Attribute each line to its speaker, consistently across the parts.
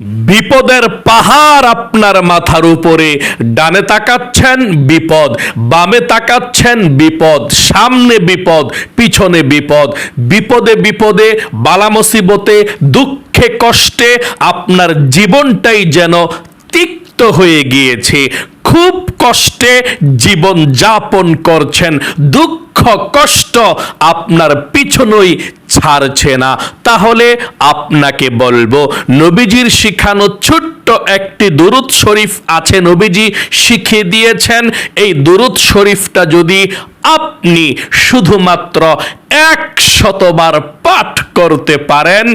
Speaker 1: বিপদের পাহাড় আপনার মাথার উপরে। ডানে তাকাচ্ছেন, বিপদ। বামে তাকাচ্ছেন, বিপদ। সামনে বিপদ, পিছনে বিপদ। বিপদে বিপদে, বালা মুসিবতে, দুঃখে কষ্টে আপনার জীবনটাই যেন তিক্ত হয়ে গিয়েছে। খুব কষ্টে জীবন যাপন করছেন, দুঃখ কষ্ট আপনার পিছনই ছাড়ছে না। তাহলে আপনাকে বলব, নবীজির শিখানো ছোট্ট একটি দুরুদ শরীফ আছে নবীজি শিখিয়ে দিয়েছেন। এই দুরুদ শরীফটা যদি আপনি শুধুমাত্র এক শতবার পাঠ করতে পারেন।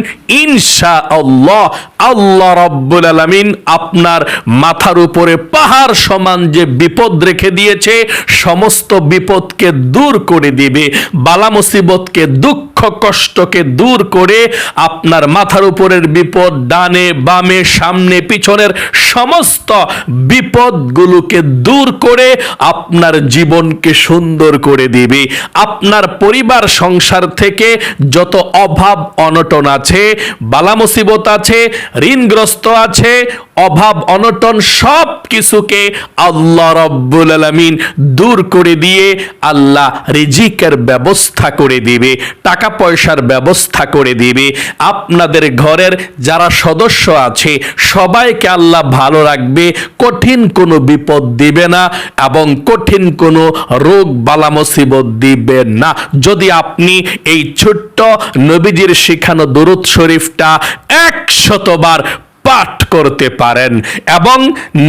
Speaker 1: ইনশা আল্লাহ আল্লাহ রব্বুল আলমিন আপনার মাথার উপরে পাহাড় সমান যে বিপদ রেখে দিয়েছে, সমস্ত বিপদকে দূর করে দিবে, বালা মুসিবতকে, দুঃখ কষ্টকে দূর করে আপনার মাথার উপরের বিপদ ডানে, বামে, সামনে, পিছনের সমস্ত বিপদগুলোকে দূর করে আপনার জীবনকে সুন্দর করে দিবে। আপনার পরিবার, সংসার থেকে যত অভাব, অনটন আছে, বালা মুসিবত আছে, ঋণগ্রস্ত আছে, অভাব, অনটন সব কিছুকে আল্লাহ রব্বুল আলমিন দূর করে দিয়ে আল্লাহ রিজিকের ব্যবস্থা করে দিবে, টাকা পয়সার ব্যবস্থা করে দিবে। আপনাদের ঘরের যারা সদস্য আছে, সবাইকে আল্লাহ ভালো রাখবে, কঠিন কোনো বিপদ দিবে না এবং কঠিন কোনো রোগ, বালা মুসিবত দিবেন না। যদি আপনি এই ছোট্ট নবীজির শিখানো দরুদ শরীফটা একশতবার পাঠ করতে পারেন এবং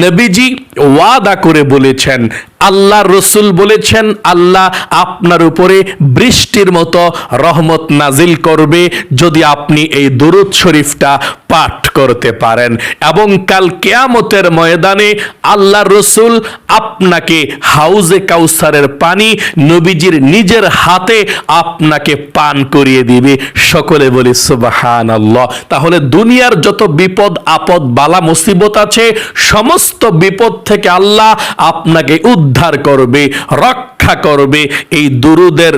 Speaker 1: নবীজি ওয়াদা করে বলেছেন আল্লাহ রসুল বলেছেন, আল্লাহ আপনার উপরে বৃষ্টির মতো রহমত নাজিল করবে যদি আপনি এই দুরুদ শরীফটা পাঠ করতে পারেন। এবং কাল কেয়ামতের ময়দানে আল্লাহ রসুল আপনাকে হাউজে কাউসারের পানি নবীজির নিজের হাতে আপনাকে পান করিয়ে দিবে। সকলে বলি সুবাহান আল্লাহ তাহলে দুনিয়ার যত বিপদ, আপদ, বালা, মুসিবত আছে, সমস্ত বিপদ থেকে আল্লাহ আপনাকে উদ্ধার করবে রক্ষা করবে এই দুরুদের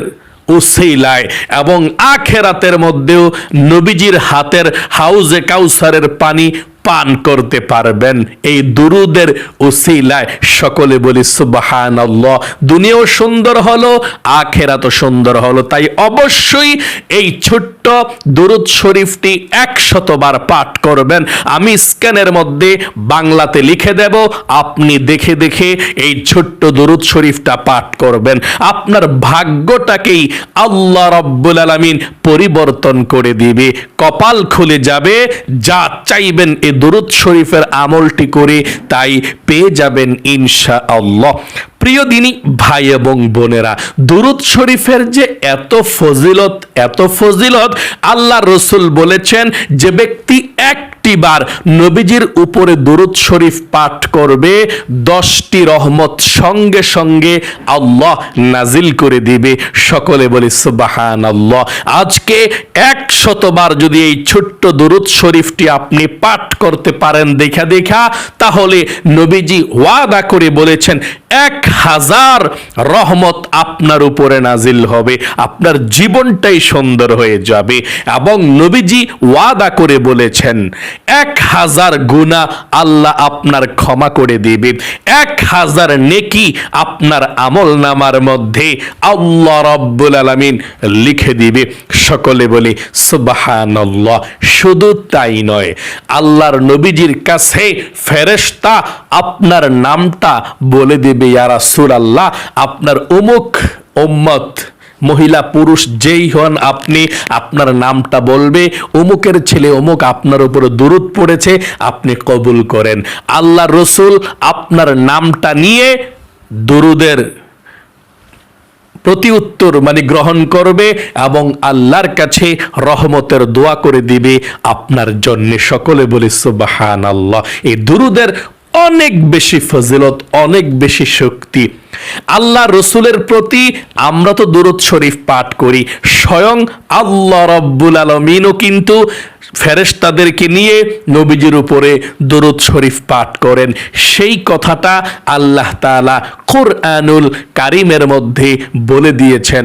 Speaker 1: উসেইলায় এবং আখেরাতের মধ্যেও নবীজির হাতের হাউজে কাউসারের পানি পান করতে পারবেন। এই দুরুদের উসিলায় সকলে বলি সুবাহান দুনিয়াও সুন্দর হলো, আখেরাতও সুন্দর হলো। তাই অবশ্যই এই ছোট্ট দুরুদ শরীফটি একশতবার পাঠ করবেন। আমি স্ক্যানের মধ্যে বাংলাতে লিখে দেব, আপনি দেখে দেখে এই ছোট্ট দুরুদ শরীফটা পাঠ করবেন। আপনার ভাগ্যটাকেই আল্লাহ রব্বুল আলমিন পরিবর্তন করে দিবে। কপাল খুলে যাবে, যা চাইবেন এ দুরুদ শরীফের আমলটি করে তাই পেয়ে যাবেন ইনশা আল্লাহ প্রিয় দিনী, ভাই এবং বোনেরা, দুরুদ শরীফের যে এত ফজিলত এত ফজিলত আল্লাহ রসুল বলেছেন যে ব্যক্তি একটি বার নবীজির উপরে দুরুদ শরীফ পাঠ করবে, দশটি রহমত সঙ্গে সঙ্গে আল্লাহ নাজিল করে দিবে। সকলে বলি সুবাহান আল্লাহ আজকে একশতবার যদি এই ছোট্ট দুরুদ শরীফটি আপনি পাঠ করতে পারেন, দেখা দেখা, তাহলে নবীজি ওয়াদা করে বলেছেন, এক হাজার রহমত আপনার উপরে নাজিল হবে। আপনার জীবনটাই সুন্দর হয়ে যাবে এবং নবীজি ওয়াদা করে বলেছেন, এক হাজার গুণা আল্লাহ আপনার ক্ষমা করে দিবে। এক হাজার নেকি আপনার আমল নামার মধ্যে আল্লাহ রব্বুল আলমিন লিখে দিবে। সকলে বলি সুবাহান্লাহ শুধু তাই নয়, আল্লাহর নবীজির কাছে ফেরেশতা আপনার নামটা বলে দেবে ইয়ারা আল্লাহ আপনার অমুক উম্মত, মহিলা, পুরুষ, যেই হন আপনি, আপনার নামটা বলবে অমুকের ছেলে অমুক আপনার উপরে দূরত পড়েছে, আপনি কবুল করেন। আল্লাহ রসুল আপনার নামটা নিয়ে দুরুদের প্রতি উত্তর মানে গ্রহণ করবে এবং আল্লাহর কাছে রহমতের দোয়া করে দিবে আপনার জন্যে। সকলে বলি সুবাহান আল্লাহ এই দুরুদের অনেক বেশি ফজিলত, অনেক বেশি শক্তি। আল্লাহ রসুলের প্রতি আমরা তো দুরুদ শরীফ পাঠ করি। স্বয়ং আল্লাহ রব্বুল আলমিনও কিন্তু ফেরেশতাদেরকে নিয়ে নবীজির উপরে দরুদ শরীফ পাঠ করেন। সেই কথাটা আল্লাহ তাআলা কোরআনুল কারিমের মধ্যে বলে দিয়েছেন।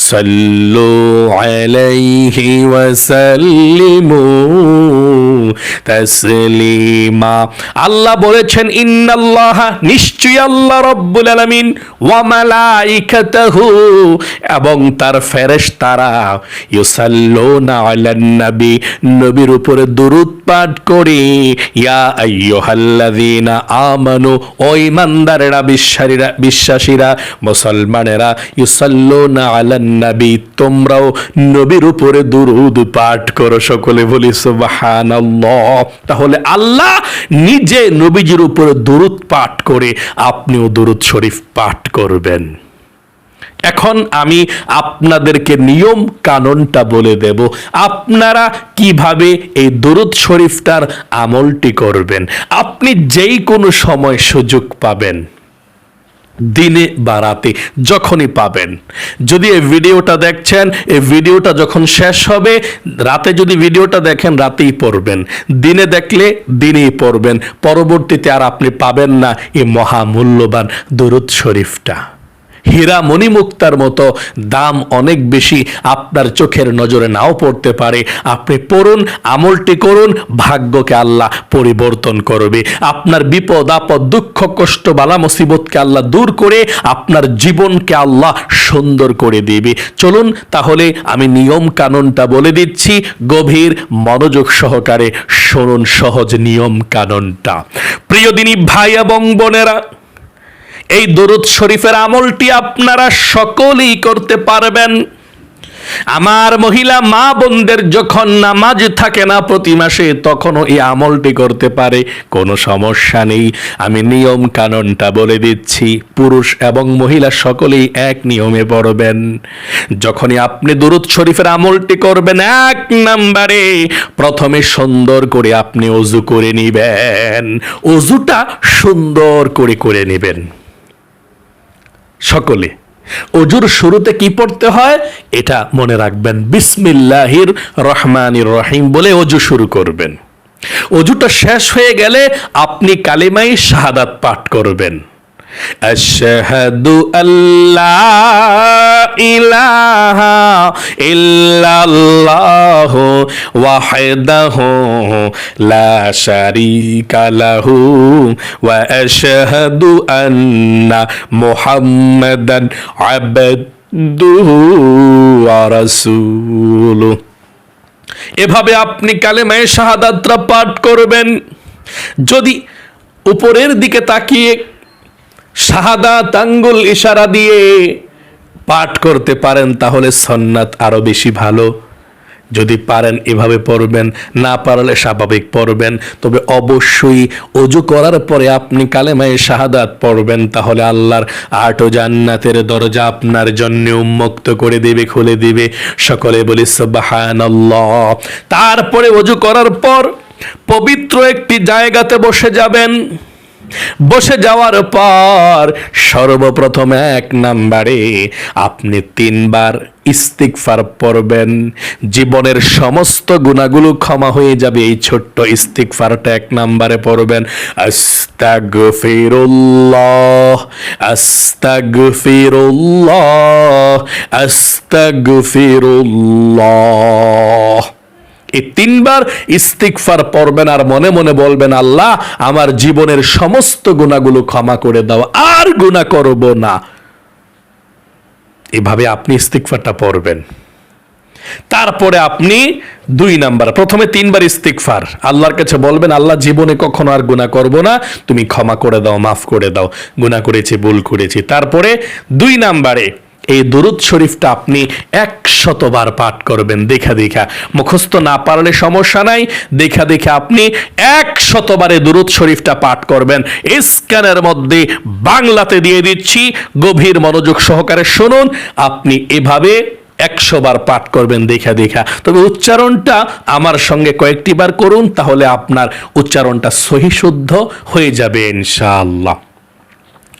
Speaker 1: صلوا عليه وسلموا تسليما আল্লাহ বলেছেন ইন্নাল্লাহ নিশ্চয়ই আল্লাহ রব্বুল আলামিন ওয়া মালাইকাতাহু এবং তার ফেরেশতারা ইউসাল্লুনা আলান নবী নবীর উপরে দরুদ পাঠ করে ইয়া আইয়ুহাল্লাযীনা আমানু ও ঈমানদারেরা বিশ্বাসীরা বিশ্বাসীরা মুসলমানেরা ইউসাল্লুনা আলান নবী, তোমরাও নবীর উপরে দরুদ পাঠ করো সকলে বলি সুবহানাল্লাহ। তাহলে আল্লাহ নিজে নবীজির উপরে দরুদ পাঠ করে আপনিও দরুদ শরীফ পাঠ করবেন। এখন আমি আপনাদেরকে নিয়ম কানুনটা বলে দেব। আপনারা কীভাবে এই দরুদ শরীফটার আমলটি করবেন? আপনি যেই কোনো সময় সুযোগ পাবেন। দিনে বা রাতে যখনই পাবেন। যদি এই ভিডিওটা দেখছেন, এই ভিডিওটা যখন শেষ হবে, রাতে যদি ভিডিওটা দেখেন, রাতেই পড়বেন। দিনে দেখলে দিনেই পড়বেন। পরবর্তীতে আর আপনি পাবেন না এই মহামূল্যবান দরুদ শরীফটা। হীরা মণিমুক্তার মতো দাম অনেক বেশি আপনার চোখের নজরে নাও পড়তে পারে। আপনি পড়ুন, আমলটি করুন, ভাগ্যকে আল্লাহ পরিবর্তন করবে। আপনার বিপদ, আপদ, দুঃখ, কষ্ট, বালা, মুসিবতকে আল্লাহ দূর করে আপনার জীবনকে আল্লাহ সুন্দর করে দিবে। চলুন তাহলে আমি নিয়ম কানুনটা বলে দিচ্ছি, গভীর মনোযোগ সহকারে শুনুন সহজ নিয়ম কানুনটা। প্রিয় দিনী ভাই এবং বোনেরা এই দরুদ শরীফের আমলটি আপনারা সকলেই করতে পারবেন। আমার মহিলা, মা বোনদের যখন নামাজ থাকে না প্রতি মাসে, তখনও এই আমলটি করতে পারে, কোনো সমস্যা নেই। আমি নিয়ম কানুনটা বলে দিচ্ছি, পুরুষ এবং মহিলা সকলেই এক নিয়মে পড়বেন। যখনই আপনি দুরুদ শরীফের আমলটি করবেন এক নাম্বারে, প্রথমে সুন্দর করে আপনি অজু করে নিবেন। অজুটা সুন্দর করে করে নেবেন। সকলে। অজুর শুরুতে কি পড়তে হয়? এটা মনে রাখবেন, বিসমিল্লাহির রহমানির রহিম বলে অজু শুরু করবেন। অজুটা শেষ হয়ে গেলে আপনি কালিমাই শাহাদাত পাঠ করবেন। আশহাদু আল্লাহ ইলাহা ইল্লাল্লাহ ওয়াহদাহু লা শারীকা লাহু ওয়া আশহাদু আন্না মুহাম্মাদান আবদুহু ওয়া রাসূলুহু এভাবে আপনি কালেমায়ে শাহাদাতরা পাঠ করবেন। যদি উপরের দিকে তাকিয়ে শাহাদাত আঙ্গুল ইশারা দিয়ে পাঠ করতে পারেন, তাহলে সন্ন্যাত আরও বেশি ভালো। যদি পারেন, এভাবে পড়বেন, না পারলে স্বাভাবিক পড়বেন। তবে অবশ্যই অজু করার পরে আপনি কালেমায়ে শাহাদাত পড়বেন, তাহলে আল্লাহর আট ও জান্নাতের দরজা আপনার জন্য উন্মুক্ত করে দেবে, খুলে দিবে। সকলে বলি, সুবহানাল্লাহ। তারপরে অজু করার পর পবিত্র একটি জায়গাতে বসে যাবেন। বসে যাওয়ার পর সর্বপ্রথম এক নাম্বারে আপনি তিনবার ইস্তিকফার পড়বেন। জীবনের সমস্ত গুণাগুলো ক্ষমা হয়ে যাবে এই ছোট্ট ইস্তিকফারটা এক নাম্বারে পড়বেন। আস্তাগফিরুল্লাহ আস্তাগফিরুল্লাহ আস্তাগফিরুল্লাহ। এই তিনবার ইস্তিকফার পড়বেন আর মনে মনে বলবেন, আল্লাহ, আমার জীবনের সমস্ত গুণাগুলো ক্ষমা করে দাও, আর গুণা করব না। এভাবে আপনি ইস্তিকফারটা পড়বেন। তারপরে আপনি দুই নাম্বার, প্রথমে তিনবার ইস্তিকফার আল্লাহর কাছে বলবেন, আল্লাহ, জীবনে কখনো আর গুণা করব না, তুমি ক্ষমা করে দাও, মাফ করে দাও গুণা করেছি, ভুল করেছি। তারপরে দুই নাম্বারে এই দরুদ শরীফটা আপনি একশতবার পাঠ করবেন। দেখা দেখা। মুখস্থ না পারলে সমস্যা নাই। দেখা দেখা আপনি একশতবারে দরুদ শরীফটা পাঠ করবেন। স্ক্যানের মধ্যে বাংলাতে দিয়ে দিচ্ছি। গভীর মনোযোগ সহকারে শুনুন। আপনি এভাবে একশো বার পাঠ করবেন দেখা দেখা। তবে উচ্চারণটা আমার সঙ্গে কয়েকটি বার করুন, তাহলে আপনার উচ্চারণটা সহিশুদ্ধ হয়ে যাবে ইনশাআল্লাহ।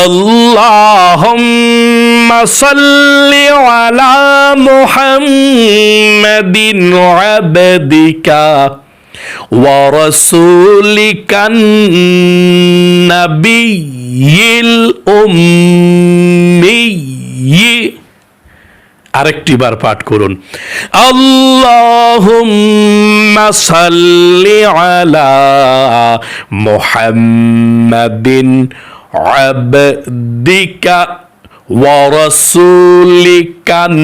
Speaker 1: আল্লাহুম্মা সাল্লি আলা মুহাম্মাদিন আবদিকা ورسولك النبي الأمي আরেকটি বার পাঠ করুন আল্লাহুম্মা সাল্লি আলা মুহাম্মাদিন ওয়া রাসূলিকান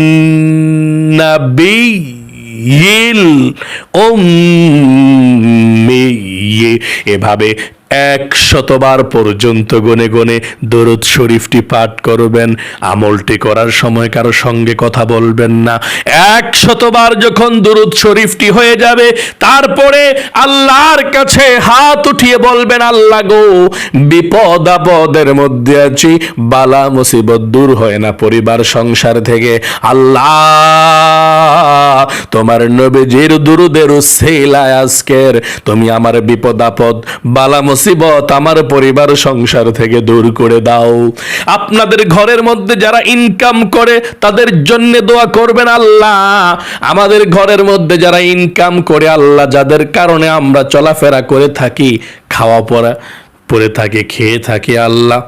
Speaker 1: নাবিয়িল উম্মি এভাবে এক শতবার পর্যন্ত গনে গনে দরুদ শরীফটি পাঠ করবেন, আমলটি করার সময় কারও সঙ্গে কথা বলবেন না। এক শতবার যখন দরুদ শরীফটি হয়ে যাবে, তারপরে আল্লাহর কাছে হাত উঠিয়ে বলবেন, আল্লাহ গো, বিপদ আপদের মধ্যে আছি, বালা মুসিবত দূর হয় না পরিবার সংসার থেকে। আল্লাহ, তোমার নবীজির দুরুদের উসিলায় আজকের, তুমি আমার বিপদ আপদ, বালা মুসিবত আমার পরিবার সংসার থেকে দূর করে দাও। আপনাদের ঘরের মধ্যে যারা ইনকাম করে, তাদের জন্য দোয়া করবেন আল্লাহ। আমাদের ঘরের মধ্যে যারা ইনকাম করে, আল্লাহ যাদের কারণে আমরা চলাফেরা করে থাকি, খাওয়া পড়া পরে থাকে, খেয়ে থাকি আল্লাহ।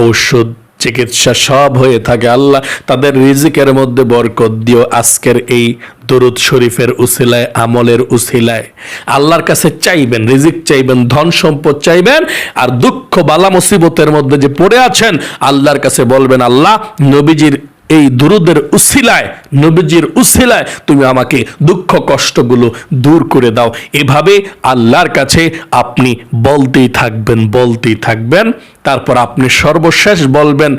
Speaker 1: ঔষধ চিকিৎসা সব হয়ে থাকে। আল্লাহ তাদের রিজিকের মধ্যে বরকত দিও আজকের এই দরুদ শরীফের উসিলায়, আমলের উসিলায়। আল্লাহর কাছে চাইবেন, রিজিক চাইবেন, ধন সম্পদ চাইবেন, আর দুঃখ, বালা, মুসিবতের মধ্যে যে পড়ে আছেন, আল্লাহর কাছে বলবেন, আল্লাহ, নবীজির এই দুরুদের উসিলায়, নবীজির উসিলায় তুমি আমাকে দুঃখ কষ্টগুলো দূর করে দাও। এভাবে আল্লাহর কাছে আপনি বলতেই থাকবেন বলতেই থাকবেন। তারপর আপনি সর্বশেষ বলবেন,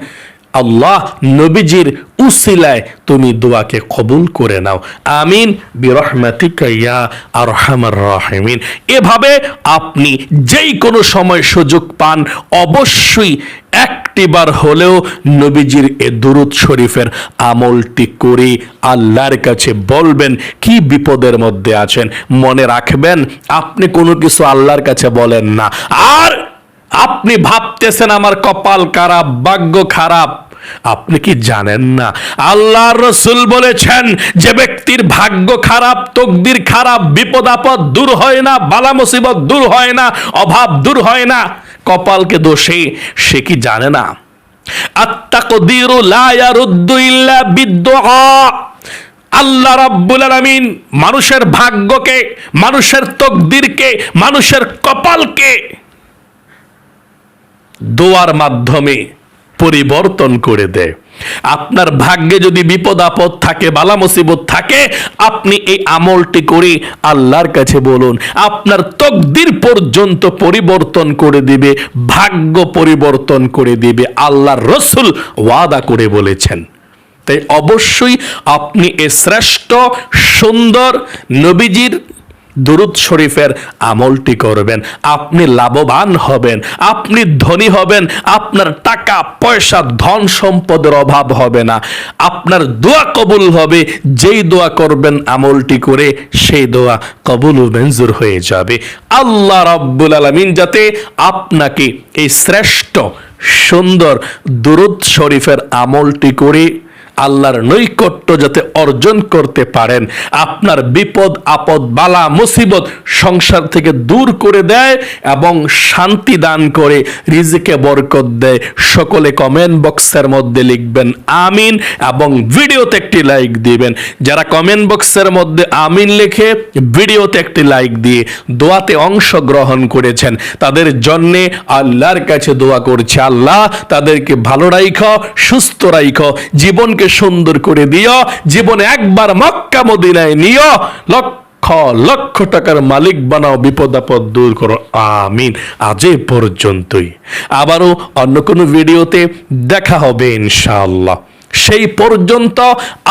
Speaker 1: আল্লাহ নবীজির উসিলায় তুমি দোয়াকে কবুল করে নাও। আমিন। রাহিমিন। এভাবে আপনি যেই কোনো সময় সুযোগ পান, অবশ্যই একটিবার হলেও নবীজির এ দুরুদ শরীফের আমলটি করে আল্লাহর কাছে বলবেন, কি বিপদের মধ্যে আছেন? মনে রাখবেন, আপনি কোনো কিছু আল্লাহর কাছে বলেন না। আর আপনি ভাবতেছেন আমার কপাল খারাপ, ভাগ্য খারাপ। আপনি কি জানেন না? আল্লাহ রসুল বলেছেন, যে ব্যক্তির ভাগ্য খারাপ, তকদির খারাপ, বিপদ আপদ দূর হয় না, বালা মুসিবত দূর হয় না, অভাব দূর হয় না। কপালকে দোষে, সে কি জানে না? আত্তাকদিরু লা ইয়ারুদ্দু ইল্লা আল্লাহ রাব্বুল আলামিন মানুষের ভাগ্যকে, মানুষের তকদিরকে, মানুষের কপালকে দোয়ার মাধ্যমে পরিবর্তন করে দেয়। আপনার ভাগ্যে যদি বিপদ আপদ থাকে, বালা মুসিবত থাকে, আপনি এই আমলটি করে আল্লাহর কাছে বলুন, আপনার তকদির পর্যন্ত পরিবর্তন করে দিবে, ভাগ্য পরিবর্তন করে দিবে, আল্লাহর রসুল ওয়াদা করে বলেছেন। তাই অবশ্যই আপনি এ শ্রেষ্ঠ, সুন্দর নবীজির দুরুদ শরীফের আমলটি করবেন। আপনি লাভবান হবেন, আপনি ধনী হবেন, আপনার টাকা, পয়সা, ধন সম্পদের অভাব হবে না। আপনার দোয়া কবুল হবে, যেই দোয়া করবেন আমলটি করে সেই দোয়া কবুল মঞ্জুর হয়ে যাবে। আল্লাহ রাব্বুল আলামিন যাতে আপনাকে এই শ্রেষ্ঠ, সুন্দর দুরুদ শরীফের আমলটি করে আল্লাহর নৈকট্য যাতে অর্জন করতে পারেন। আপনার বিপদ, আপদ, বালা, মুসিবত সংসার থেকে দূর করে দেয় এবং শান্তি দান করে, রিজিকে বরকত দেয়। সকলে কমেন্ট বক্সের মধ্যে লিখবেন আমিন এবং ভিডিওতে একটি লাইক দিবেন। যারা কমেন্ট বক্সের মধ্যে আমিন লিখে ভিডিওতে একটি লাইক দিয়ে দোয়াতে অংশগ্রহণ করেছেন, তাদের জন্যে আল্লাহর কাছে দোয়া করছে। আল্লাহ তাদেরকে ভালো রাইখো, সুস্থ রাইখো। জীবনকে জীবনকে সুন্দর করে দিও, জীবন একবার মক্কা মদিনায় নিও। লক্ষ লক্ষ টাকার মালিক বানাও, বিপদ আপদ দূর করো। আমিন। আজ পর্যন্তই। আবারও অন্য কোনো ভিডিওতে দেখা হবে ইনশাআল্লাহ। সেই পর্যন্ত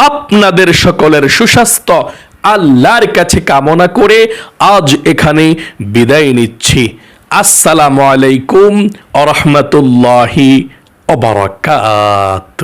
Speaker 1: আপনাদের সকলের সুস্বাস্থ্য, আল্লাহর কাছে কামনা করে আজ এখানে বিদায় নিচ্ছি। আসসালামু আলাইকুম আ রহমতুল্লাহি অবরাকাত